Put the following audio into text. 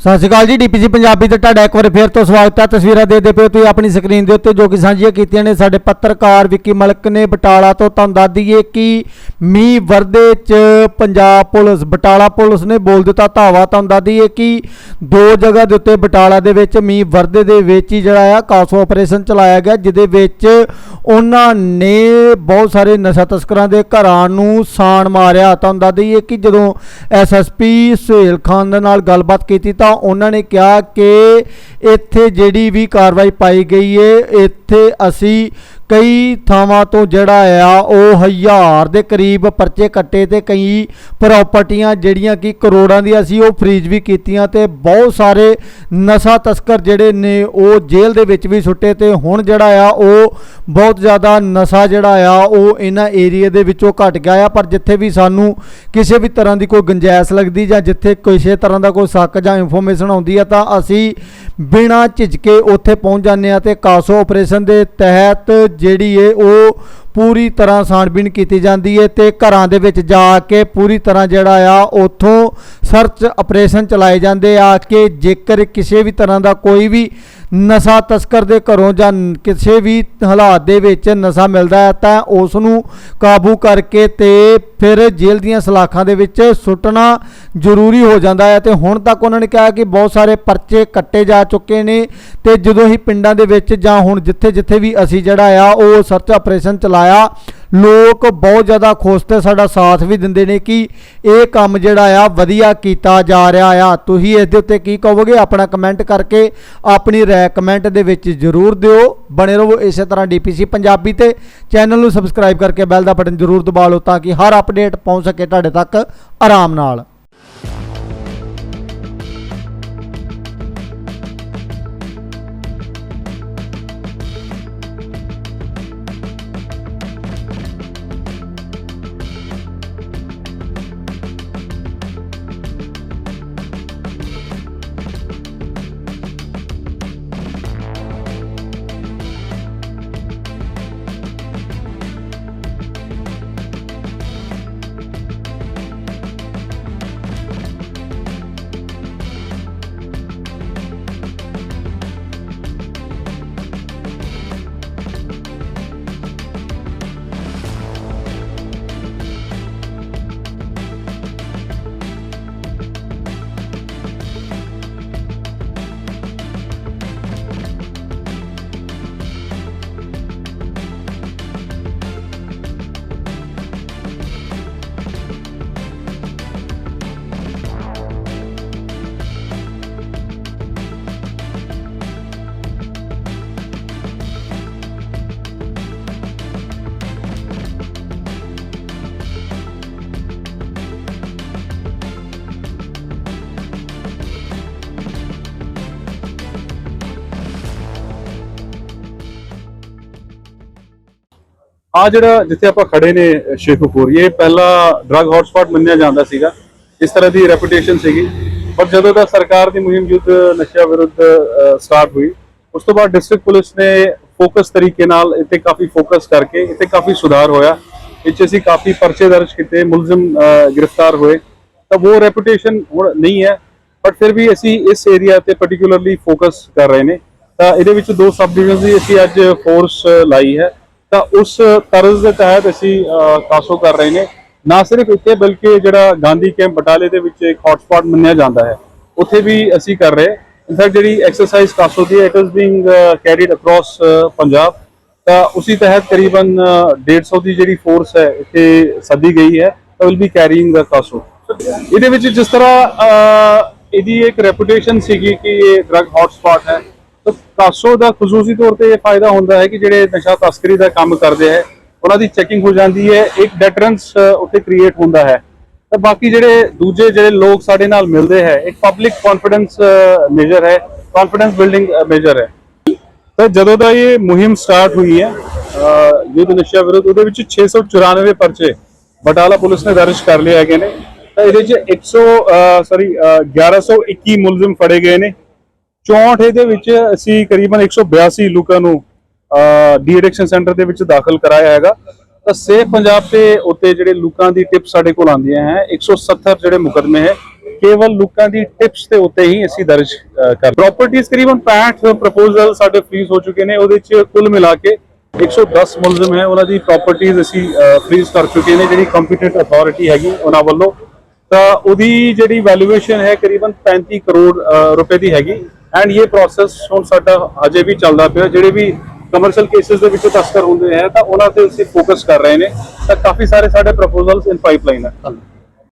ਸਤਿ ਸ਼੍ਰੀ ਅਕਾਲ ਜੀ ਡੀਪੀਸੀ ਪੰਜਾਬੀ ਤੇ ਤੁਹਾਡਾ ਇੱਕ ਵਾਰ ਫੇਰ ਤੋਂ ਸਵਾਗਤ ਹੈ। ਤਸਵੀਰਾਂ ਦੇਖਦੇ ਪਏ ਹੋ ਤੁਸੀਂ ਆਪਣੀ ਸਕਰੀਨ ਦੇ ਉੱਤੇ ਜੋ ਕਿ ਸਾਂਝੀਆਂ ਕੀਤੀਆਂ ਨੇ ਸਾਡੇ ਪੱਤਰਕਾਰ ਵਿੱਕੀ ਮਲਕ ਨੇ ਬਟਾਲਾ ਤੋਂ ਤੁਹਾਨੂੰ ਦੱਸ ਦਈਏ ਕਿ ਮੀਂਹ ਵਰਦੇ ਚ ਪੰਜਾਬ ਪੁਲਿਸ, ਬਟਾਲਾ ਪੁਲਿਸ ਨੇ ਬੋਲ ਦਿੱਤਾ ਧਾਵਾ। ਤੁਹਾਨੂੰ ਦੱਸ ਦਈਏ ਕਿ ਦੋ ਜਗ੍ਹਾ ਦੇ ਉੱਤੇ ਬਟਾਲਾ ਦੇ ਵਿੱਚ ਮੀਂਹ ਵਰਦੇ ਦੇ ਵਿੱਚ ਹੀ ਜਿਹੜਾ ਆ ਕਾਸੋ ਆਪਰੇਸ਼ਨ ਚਲਾਇਆ ਗਿਆ, ਜਿਹਦੇ ਵਿੱਚ ਉਹਨਾਂ ਨੇ ਬਹੁਤ ਸਾਰੇ ਨਸ਼ਾ ਤਸਕਰਾਂ ਦੇ ਘਰਾਂ ਨੂੰ ਸਾਣ ਮਾਰਿਆ। ਤੁਹਾਨੂੰ ਦੱਸ ਦਈਏ ਕਿ ਜਦੋਂ ਐਸਐਸਪੀ ਸੁਹੇਲ ਖਾਨ ਦੇ ਨਾਲ ਗੱਲਬਾਤ ਕੀਤੀ ਤਾਂ ਉਹਨਾਂ ਨੇ ਕਿਹਾ ਕਿ ਇੱਥੇ ਜਿਹੜੀ ਵੀ ਕਾਰਵਾਈ ਪਾਈ ਗਈ ਏ ਇੱਥੇ ਅਸੀਂ ਕਈ ਥਾਵਾਂ ਤੋਂ ਜਿਹੜਾ ਆ, ਉਹ ਹਜ਼ਾਰ ਦੇ ਕਰੀਬ ਪਰਚੇ ਕੱਟੇ ਤੇ ਕਈ ਪ੍ਰਾਪਰਟੀਆਂ ਜਿਹੜੀਆਂ ਕਿ ਕਰੋੜਾਂ ਦੀਆਂ ਸੀ, ਉਹ ਫ੍ਰੀਜ਼ ਵੀ ਕੀਤੀਆਂ ਤੇ ਬਹੁਤ ਸਾਰੇ ਨਸ਼ਾ ਤਸਕਰ ਜਿਹੜੇ ਨੇ, ਉਹ ਜੇਲ੍ਹ ਦੇ ਵਿੱਚ ਵੀ ਸੁੱਟੇ ਤੇ ਹੁਣ ਜਿਹੜਾ ਆ, ਉਹ ਬਹੁਤ ਜ਼ਿਆਦਾ ਨਸ਼ਾ ਜਿਹੜਾ ਆ, ਉਹ ਇਹਨਾਂ ਏਰੀਆ ਦੇ ਵਿੱਚੋਂ ਘਟ ਗਿਆ ਆ। ਪਰ ਜਿੱਥੇ ਵੀ ਸਾਨੂੰ ਕਿਸੇ ਵੀ ਤਰ੍ਹਾਂ ਦੀ ਕੋਈ ਗੁੰਜਾਇਸ਼ ਲੱਗਦੀ ਜਾਂ ਜਿੱਥੇ ਕਿਸੇ ਤਰ੍ਹਾਂ ਦਾ ਕੋਈ ਸ਼ੱਕ ਜਾਂ ਇਨਫੋਰਮੇਸ਼ਨ ਆਉਂਦੀ ਆ, ਤਾਂ ਅਸੀਂ ਬਿਨਾਂ ਝਿਜਕੇ ਉੱਥੇ ਪਹੁੰਚ ਜਾਂਦੇ ਆ ਤੇ ਕਾਸੋ ਆਪਰੇਸ਼ਨ ਦੇ ਤਹਿਤ ਜਿਹੜੀ ਏ ਉਹ ਪੂਰੀ ਤਰ੍ਹਾਂ ਛਾਣਬੀਣ ਕੀਤੀ ਜਾਂਦੀ ਹੈ ਤੇ ਘਰਾਂ ਦੇ ਵਿੱਚ ਜਾ ਕੇ ਪੂਰੀ ਤਰ੍ਹਾਂ ਜਿਹੜਾ ਆ, ਉਥੋਂ ਸਰਚ ਆਪਰੇਸ਼ਨ ਚਲਾਏ ਜਾਂਦੇ ਆ। ਕਿ ਜੇਕਰ ਕਿਸੇ ਵੀ ਤਰ੍ਹਾਂ ਦਾ ਕੋਈ ਵੀ ਨਸ਼ਾ ਤਸਕਰ ਦੇ ਘਰੋਂ ਜਾਂ ਕਿਸੇ ਵੀ ਹਾਲਾਤ ਦੇ ਵਿੱਚ ਨਸ਼ਾ ਮਿਲਦਾ ਹੈ, ਤਾਂ ਉਸ ਨੂੰ ਕਾਬੂ ਕਰਕੇ ਤੇ ਫਿਰ ਜੇਲ੍ਹ ਦੀਆਂ ਸਲਾਖਾਂ ਦੇ ਵਿੱਚ ਸੁੱਟਣਾ ਜ਼ਰੂਰੀ ਹੋ ਜਾਂਦਾ ਹੈ। ਤੇ ਹੁਣ ਤੱਕ ਉਹਨਾਂ ਨੇ ਕਿਹਾ ਕਿ ਬਹੁਤ ਸਾਰੇ ਪਰਚੇ ਕੱਟੇ ਜਾ ਚੁੱਕੇ ਨੇ ਤੇ ਜਦੋਂ ਹੀ ਪਿੰਡਾਂ ਦੇ ਵਿੱਚ ਜਾਂ ਹੁਣ ਜਿੱਥੇ ਜਿੱਥੇ ਵੀ ਅਸੀਂ ਜਿਹੜਾ ਆ, ਉਹ ਸਰਚ ਆਪਰੇਸ਼ਨ ਚਲਾ ਚਲਾਇਆ ਲੋਕ ਬਹੁਤ ਜ਼ਿਆਦਾ ਖੁਸ਼ ਤੇ ਸਾਡਾ ਸਾਥ ਵੀ ਦਿੰਦੇ ਨੇ ਕਿ ਇਹ ਕੰਮ ਜਿਹੜਾ ਆ, ਵਧੀਆ ਕੀਤਾ ਜਾ ਰਿਹਾ ਆ। ਤੁਸੀਂ ਇਸ ਦੇ ਉੱਤੇ ਕੀ ਕਹੋਗੇ? ਆਪਣਾ ਕਮੈਂਟ ਕਰਕੇ ਆਪਣੀ ਰਾਏ ਕਮੈਂਟ ਦੇ ਵਿੱਚ ਜ਼ਰੂਰ ਦਿਓ। ਬਣੇ ਰਹੋ ਇਸੇ ਤਰ੍ਹਾਂ ਡੀਪੀਸੀ ਪੰਜਾਬੀ ਤੇ ਚੈਨਲ ਨੂੰ ਸਬਸਕ੍ਰਾਈਬ ਕਰਕੇ ਬੈਲ ਦਾ ਬਟਨ ਜ਼ਰੂਰ ਦਬਾ ਲਓ ਤਾਂ ਕਿ ਹਰ ਅਪਡੇਟ ਪਹੁੰਚ ਸਕੇ ਤੁਹਾਡੇ ਤੱਕ ਆਰਾਮ ਨਾਲ। ਆ ਜਿਹੜਾ ਜਿੱਥੇ ਆਪਾਂ ਖੜੇ ਨੇ ਸ਼ੇਖੂਪੁਰ ਇਹ ਪਹਿਲਾ ਡਰੱਗ ਹੌਟਸਪੌਟ ਮੰਨਿਆ ਜਾਂਦਾ ਸੀਗਾ। ਇਸ ਤਰ੍ਹਾਂ ਦੀ ਰੈਪੂਟੇਸ਼ਨ ਸੀਗੀ। ਪਰ ਜਦੋਂ ਦਾ ਸਰਕਾਰ ਦੀ ਮੁਹਿੰਮ ਯੁੱਧ ਨਸ਼ਾ ਵਿਰੁੱਧ ਸਟਾਰਟ ਹੋਈ, ਉਸ ਤੋਂ ਬਾਅਦ ਡਿਸਟ੍ਰਿਕਟ ਪੁਲਿਸ ਨੇ ਫੋਕਸ ਤਰੀਕੇ ਨਾਲ ਇੱਥੇ ਕਾਫੀ ਫੋਕਸ ਕਰਕੇ ਇੱਥੇ ਕਾਫੀ ਸੁਧਾਰ ਹੋਇਆ। ਇੱਥੇ ਅਸੀਂ ਕਾਫੀ ਪਰਚੇ ਦਰਜ ਕੀਤੇ, ਮੁਲਜ਼ਮ ਗ੍ਰਿਫਤਾਰ ਹੋਏ। ਤਾਂ ਉਹ ਰੈਪੂਟੇਸ਼ਨ ਹੁਣ ਨਹੀਂ ਹੈ ਬਟ ਫਿਰ ਵੀ ਅਸੀਂ ਇਸ ਏਰੀਆ ਤੇ ਪਾਰਟਿਕੂਲਰਲੀ ਫੋਕਸ ਕਰ ਰਹੇ ਨੇ। ਤਾਂ ਇਹਦੇ ਵਿੱਚ ਦੋ ਸਬ ਡਿਵੀਜ਼ਨਸ ਦੀ ਅਸੀਂ ਅੱਜ ਫੋਰਸ ਲਾਈ ਹੈ। ਤਾਂ ਉਸ ਤਰਜ਼ ਦੇ ਤਹਿਤ ਅਸੀਂ ਕਾਸੋ ਕਰ ਰਹੇ ਨੇ। ਨਾ ਸਿਰਫ ਇੱਥੇ ਬਲਕਿ ਜਿਹੜਾ ਗਾਂਧੀ ਕੈਂਪ ਬਟਾਲੇ ਦੇ ਵਿੱਚ ਇੱਕ ਹੌਟਸਪੌਟ ਮੰਨਿਆ ਜਾਂਦਾ ਹੈ। ਉੱਥੇ ਵੀ ਅਸੀਂ ਕਰ ਰਹੇ। ਇਨਫੈਕਟ ਜਿਹੜੀ exercise CASO the it is being carried across Punjab. ਤਾਂ ਉਸੇ ਤਹਿਤ ਕਰੀਬਨ ਅਹ, 150 ਦੀ ਜਿਹੜੀ ਫੋਰਸ ਹੈ ਇੱਥੇ ਸੱਦੀ ਗਈ ਹੈ। ਤਾਂ will be carrying the CASO. ਇਹਦੇ ਵਿੱਚ ਜਿਸ ਤਰ੍ਹਾਂ ਇਹਦੀ ਇੱਕ ਰੈਪੂਟੇਸ਼ਨ ਸੀਗੀ ਕਿ ਇਹ ਡਰੱਗ ਹੌਟਸਪੌਟ ਹੈ। ਕਾਸੋ ਦਾ ਖਸੂਸੀ ਤੌਰ ਤੇ ਇਹ ਫਾਇਦਾ ਹੁੰਦਾ ਹੈ ਕਿ ਜਿਹੜੇ ਨਸ਼ਾ ਤਸਕਰੀ ਦਾ ਕੰਮ ਕਰਦੇ ਹੈ, ਉਹਨਾਂ ਦੀ ਚੈਕਿੰਗ ਹੋ ਜਾਂਦੀ ਹੈ, ਇੱਕ ਡੈਟਰੈਂਸ ਉੱਥੇ ਕ੍ਰੀਏਟ ਹੁੰਦਾ ਹੈ। ਤਾਂ ਬਾਕੀ ਜਿਹੜੇ ਦੂਜੇ ਜਿਹੜੇ ਲੋਕ ਸਾਡੇ ਨਾਲ ਮਿਲਦੇ ਹੈ, ਇੱਕ ਪਬਲਿਕ ਕੌਨਫੀਡੈਂਸ ਮੇਜਰ ਹੈ ਕੌਨਫੀਡੈਂਸ ਬਿਲਡਿੰਗ ਮੇਜਰ ਹੈ। ਤਾਂ ਜਦੋਂ ਦਾ ਇਹ ਮੁਹਿੰਮ ਸਟਾਰਟ ਹੋਈ ਹੈ ਯੁੱਧ ਨਸ਼ਾ ਵਿਰੁੱਧ, ਉਹਦੇ ਵਿੱਚ 694 ਪਰਚੇ ਬਟਾਲਾ ਪੁਲਿਸ ਨੇ ਦਰਜ ਕਰ ਲਏ ਹੈਗੇ ਨੇ। ਤਾਂ ਇਹਦੇ ਵਿੱਚ 100 ਸੌਰੀ 1121 ਮੁਲਜ਼ਮ ਫੜੇ ਗਏ ਨੇ। 64 ਇਹਦੇ ਵਿੱਚ ਅਸੀਂ ਕਰੀਬਨ 182 ਲੋਕਾਂ ਨੂੰ ਡੀ ਐਡਿਕਸ਼ਨ ਸੈਂਟਰ ਦੇ ਵਿੱਚ ਦਾਖਲ ਕਰਾਇਆ ਹੈਗਾ। ਤਾਂ ਸੇਫ ਪੰਜਾਬ ਤੇ ਉੱਤੇ ਜਿਹੜੇ ਲੋਕਾਂ ਦੀ ਟਿਪ ਸਾਡੇ ਕੋਲ ਆਉਂਦੀਆਂ ਹੈ 170 ਜਿਹੜੇ ਮੁਕਦਮੇ ਹੈ, ਕੇਵਲ ਲੋਕਾਂ ਦੀ ਟਿਪਸ ਦੇ ਉੱਤੇ ਹੀ ਅਸੀਂ ਦਰਜ ਕਰ ਪ੍ਰਾਪਰਟੀਆਂ ਕਰੀਬਨ 65 ਪ੍ਰਪੋਜ਼ਲ ਸਾਡੇ ਫ੍ਰੀਜ਼ ਹੋ ਚੁੱਕੇ ਨੇ, ਉਹਦੇ ਵਿੱਚ ਕੁੱਲ ਮਿਲਾ ਕੇ 110 ਮੁਲਜ਼ਮ ਹੈ, ਉਹਨਾਂ ਦੀ ਪ੍ਰਾਪਰਟੀਆਂ ਅਸੀਂ ਫ੍ਰੀਜ਼ ਕਰ ਚੁੱਕੇ ਨੇ, ਜਿਹੜੀ ਕੰਪੀਟੈਂਟ ਅਥਾਰਟੀ ਹੈਗੀ ਉਹਨਾਂ ਵੱਲੋਂ। ਤਾਂ ਉਹਦੀ ਜਿਹੜੀ ਵੈਲਿਊਏਸ਼ਨ ਹੈ ਕਰੀਬਨ 35 ਕਰੋੜ ਰੁਪਏ ਦੀ ਹੈਗੀ। ਐਂਡ ਇਹ ਪ੍ਰੋਸੈਸ ਹੁਣ ਸਾਡਾ ਅਜੇ ਵੀ ਚੱਲਦਾ ਪਿਆ। ਜਿਹੜੇ ਵੀ ਕਮਰਸ਼ੀਅਲ ਕੇਸਿਸ ਦੇ ਵਿੱਚ ਤਸਕਰ ਹੁੰਦੇ ਹੈ ਤਾਂ ਉਹਨਾਂ ਤੇ ਅਸੀਂ ਫੋਕਸ ਕਰ ਰਹੇ ਨੇ। ਤਾਂ ਕਾਫੀ ਸਾਰੇ ਸਾਡੇ ਪ੍ਰਪੋਜ਼ਲਸ ਇਨ ਪਾਈਪਲਾਈਨ ਹੈ